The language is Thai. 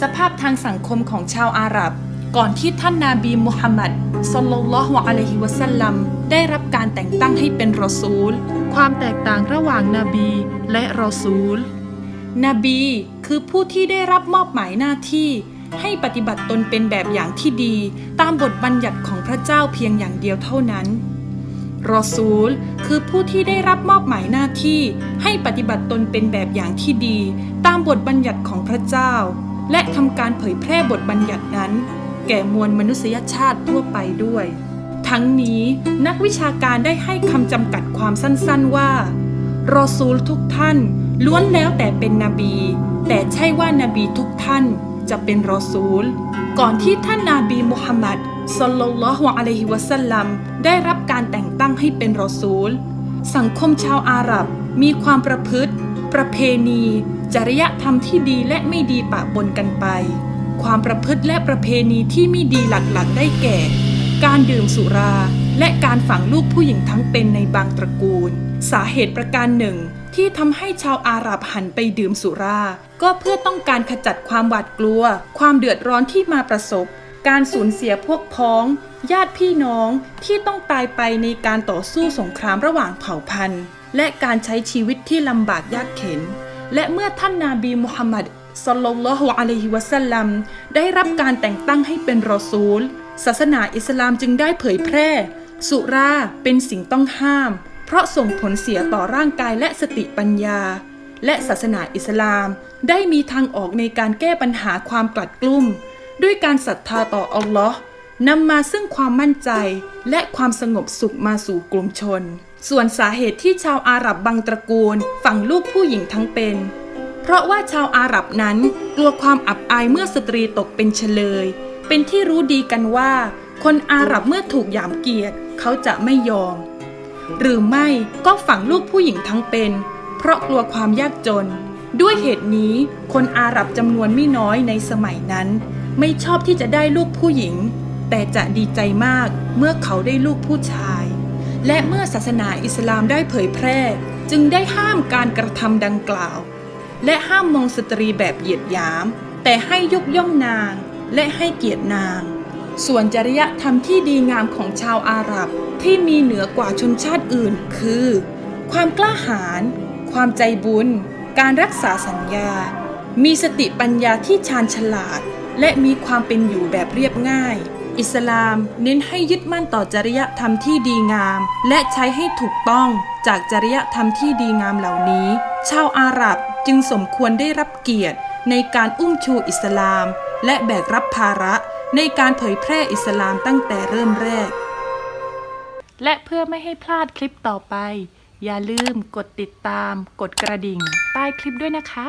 สภาพทางสังคมของชาวอาหรับ ก่อนที่ท่านนาบีมุฮัมมัดศ็อลลัลลอฮุอะลัยฮิวะสัลลัมได้รับการแต่งตั้งให้เป็นรอซูล ความแตกต่างระหว่างนบีและรอซูล นบีคือผู้ที่ได้รับมอบหมายหน้าที่ให้ปฏิบัติตนเป็นแบบอย่างที่ดี ตามบทบัญญัติของพระเจ้าเพียงอย่างเดียวเท่านั้น รอซูล คือผู้ที่ได้รับมอบหมายหน้าที่ ให้ปฏิบัติตนเป็นแบบอย่างที่ดี ตามบทบัญญัติของพระเจ้า และทำการเผยแพร่บทบัญญัตินั้น แก่มวลมนุษยชาติทั่วไปด้วย ทั้งนี้นักวิชาการได้ให้คำจำกัดความสั้นๆว่า รอซูลทุกท่าน ล้วนแล้วแต่เป็นนบี แต่ใช่ว่านาบีทุกท่านจะเป็นรอซูล ก่อนที่ท่านนาบีมุฮัมมัดศ็อลลัลลอฮุอะลัยฮิวะสัลลัมได้รับการแต่งตั้งให้เป็นรอซูล สังคมชาวอาหรับมีความประพฤติ ประเพณี จริยธรรมที่ดีและไม่ดีปะปนกันไป ความประพฤติและประเพณีที่ไม่ดีหลักๆ ได้แก่ การดื่มสุรา และการฝังลูกผู้หญิงทั้งเป็นในบางตระกูล สาเหตุประการหนึ่ง ที่ทำให้ชาวอาหรับหันไปดื่มสุรา ก็เพื่อต้องการขจัดความหวาดกลัว ความเดือดร้อนที่มาประสบ การสูญเสียพวกพ้อง ญาติพี่น้องที่ต้องตายไปในการต่อสู้สงครามระหว่างเผ่าพันธุ์ และการใช้ชีวิตที่ลำบากยากเข็น และเมื่อท่านนาบีมุฮัมมัดศ็อลลัลลอฮุอะลัยฮิวะสัลลัมได้รับการแต่งตั้งให้เป็นรอซูล ศาสนาอิสลามจึงได้เผยแพร่ สุราเป็นสิ่งต้องห้าม เพราะส่งผลเสียต่อร่างกายและสติปัญญา และศาสนาอิสลาม ได้มีทางออกในการแก้ปัญหาความกลัดกลุ้ม ด้วยการศรัทธาต่ออัลลอฮ์นำมาซึ่งความมั่นใจและความสงบสุขมาสู่กลุ่มชน ส่วนสาเหตุที่ชาวอาหรับบางตระกูลฝังลูกผู้หญิงทั้งเป็น เพราะว่าชาวอาหรับนั้นกลัวความอับอายเมื่อสตรีตกเป็นเฉลย เป็นที่รู้ดีกันว่า คนอาหรับเมื่อถูกหยามเกียรติเขาจะไม่ยอม หรือไม่ก็ฝังลูกผู้หญิงทั้งเป็น เพราะกลัวความยากจน ด้วยเหตุนี้คนอาหรับจำนวนไม่น้อยในสมัยนั้น ไม่ชอบที่จะได้ลูกผู้หญิง แต่จะดีใจมากเมื่อเขาได้ลูกผู้ชาย และเมื่อศาสนาอิสลามได้เผยแพร่ จึงได้ห้ามการกระทำดังกล่าว และห้ามมองสตรีแบบเหยียดหยาม แต่ให้ยกย่องนางและให้เกียรตินาง ส่วนจริยธรรมที่ดีงามของชาวอาหรับที่มีเหนือกว่าชนชาติอื่น คือ ความกล้าหาญความใจบุญ การรักษาสัญญา มีสติปัญญาที่ชาญฉลาด และมีความเป็นอยู่แบบเรียบง่าย อิสลาม เน้นให้ยึดมั่นต่อจริยธรรมที่ดีงาม และใช้ให้ถูกต้องจากจริยธรรมที่ดีงามเหล่านี้ ชาวอาหรับจึงสมควรได้รับเกียรติ ในการอุ้มชูอิสลาม และแบกรับภาระในการเผยแพร่อิสลามตั้งแต่เริ่มแรก และเพื่อไม่ให้พลาดคลิปต่อไป อย่าลืมกดติดตาม กดกระดิ่ง ใต้คลิปด้วยนะคะ